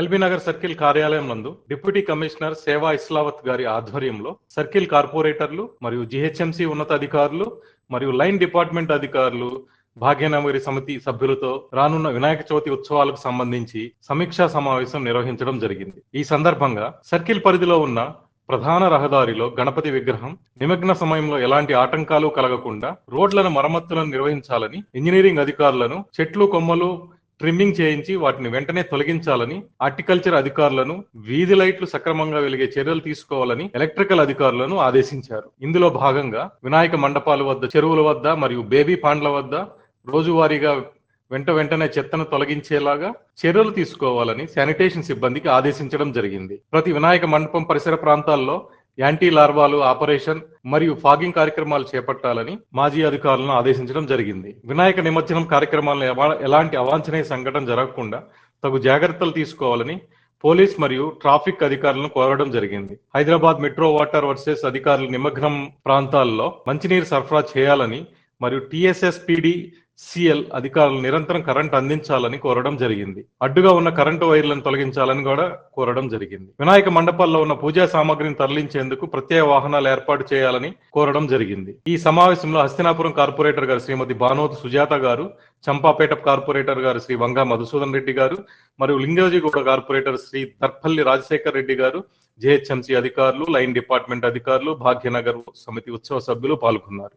LB Nagar circle కార్యాలయం నందు deputy commissioner సేవా ఇస్లావత్ గారి ఆధ్వర్యంలో సర్కిల్ కార్పొరేటర్లు మరియు జిహెచ్ఎంసి ఉన్నతాధికారులు మరియు లైన్ డిపార్ట్మెంట్ అధికారులు భాగ్యనగరి సమితి సభ్యులతో రానున్న వినాయక చవితి ఉత్సవాలకు సంబంధించి సమీక్షా సమావేశం నిర్వహించడం జరిగింది. ఈ సందర్భంగా సర్కిల్ పరిధిలో ఉన్న ప్రధాన రహదారిలో గణపతి విగ్రహం నిమగ్న సమయంలో ఎలాంటి ఆటంకాలు కలగకుండా రోడ్లను మరమ్మతులను నిర్వహించాలని ఇంజనీరింగ్ అధికారులను చెట్లు కొమ్మలు ట్రిమ్మింగ్ చేయించి వాటిని వెంటనే తొలగించాలని హార్టికల్చర్ అధికారులను వీధి లైట్లు సక్రమంగా వెలిగే చర్యలు తీసుకోవాలని ఎలక్ట్రికల్ అధికారులను ఆదేశించారు. ఇందులో భాగంగా వినాయక మండపాల వద్ద చెరువుల వద్ద మరియు బేబీ పాండ్ల వద్ద రోజువారీగా వెంట వెంటనే చెత్తను తొలగించేలాగా చర్యలు తీసుకోవాలని శానిటేషన్ సిబ్బందికి ఆదేశించడం జరిగింది. ప్రతి వినాయక మండపం పరిసర ప్రాంతాల్లో యాంటీ లార్వాలు ఆపరేషన్ మరియు ఫాగింగ్ కార్యక్రమాలు చేపట్టాలని మాజీ అధికారులను ఆదేశించడం జరిగింది. వినాయక నిమజ్జనం కార్యక్రమాలను ఎలాంటి అవాంఛనీయ సంఘటన జరగకుండా తగు జాగ్రత్తలు తీసుకోవాలని పోలీస్ మరియు ట్రాఫిక్ అధికారులను కోరడం జరిగింది. హైదరాబాద్ మెట్రో వాటర్ వర్సెస్ అధికారులు నిమగ్నం ప్రాంతాల్లో మంచినీరు సరఫరా చేయాలని మరియు టీఎస్ఎస్పిడి సిఎల్ అధికారులు నిరంతరం కరెంట్ అందించాలని కోరడం జరిగింది. అడ్డుగా ఉన్న కరెంటు వైర్లను తొలగించాలని కూడా కోరడం జరిగింది. వినాయక మండపాల్లో ఉన్న పూజా సామాగ్రిని తరలించేందుకు ప్రత్యేక వాహనాలు ఏర్పాటు చేయాలని కోరడం జరిగింది. ఈ సమావేశంలో హస్తినాపురం కార్పొరేటర్ గారు శ్రీమతి భానోత్ సుజాత గారు చంపాపేట కార్పొరేటర్ గారు శ్రీ వంగా మధుసూదన్ రెడ్డి గారు మరియు లింగోజిగూడ కార్పొరేటర్ శ్రీ తర్పల్లి రాజశేఖర్ రెడ్డి గారు జేహెచ్ఎంసీ అధికారులు లైన్ డిపార్ట్మెంట్ అధికారులు భాగ్యనగర్ సమితి ఉత్సవ సభ్యులు పాల్గొన్నారు.